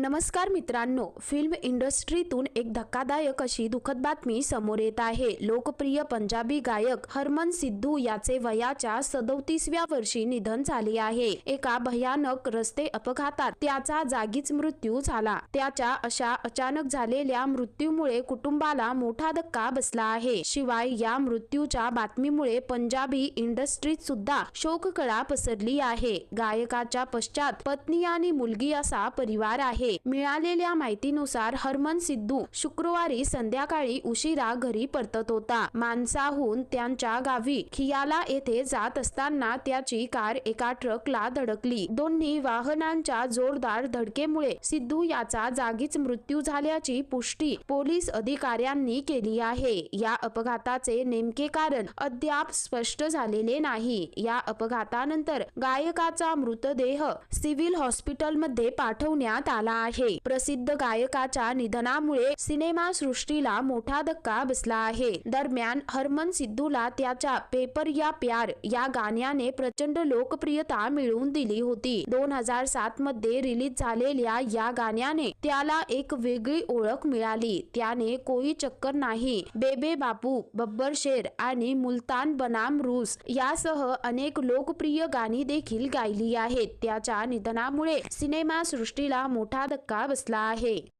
नमस्कार मित्रांनो फिल्म इंडस्ट्रीतून एक धक्कादायक अशी दुःखद बातमी समोर येत आहे. लोकप्रिय पंजाबी गायक हरमन सिद्धू याचे वयाच्या सदोतीसव्या वर्षी निधन झाले आहे. एका भयानक रस्ते अपघातात त्याचा जागीच मृत्यू झाला. त्याच्या अशा अचानक झालेल्या मृत्यूमुळे कुटुंबाला मोठा धक्का बसला आहे. शिवाय या मृत्यूच्या बातमीमुळे पंजाबी इंडस्ट्रीत सुद्धा शोककळा पसरली आहे. गायकाच्या पश्चात पत्नी आणि मुलगी असा परिवार आहे. मिळालेल्या माहितीनुसार हरमन सिद्धू शुक्रवारी संध्याकाळी उशिरा घरी परतत होता. मानसाहून त्यांच्या गावी खियाला येथे जात असताना त्याची कार एका ट्रकला धडकली. दोन्ही वाहनांच्या जोरदार धडकेमुळे सिद्धू याचा जागीच मृत्यू झाल्याची पुष्टी पोलीस अधिकाऱ्यांनी केली आहे. या अपघाताचे नेमके कारण अद्याप स्पष्ट झालेले नाही. या अपघातानंतर गायकाचा मृतदेह सिव्हिल हॉस्पिटलमध्ये पाठवण्यात आला आहे. प्रसिद्ध गायकाच्या निधनामुळे सिनेमा सृष्टीला मोठा धक्का बसला आहे. दरम्यान हरमन सिद्धूला त्याच्या पेपर या प्यार या गाण्याने प्रचंड लोकप्रियता मिळवून दिली होती. दोन हजार सात मध्ये रिलीज झालेल्या या गाण्याने त्याला एक वेगळी ओळख मिळाली. त्याने कोई चक्कर नाही बेबे बापू बब्बर शेर आणि मुलतान बनाम रूस यासह अनेक लोकप्रिय गाणी देखील गायली आहेत. त्याच्या निधनामुळे सिनेमा सृष्टीला मोठा धक्का बसला आहे?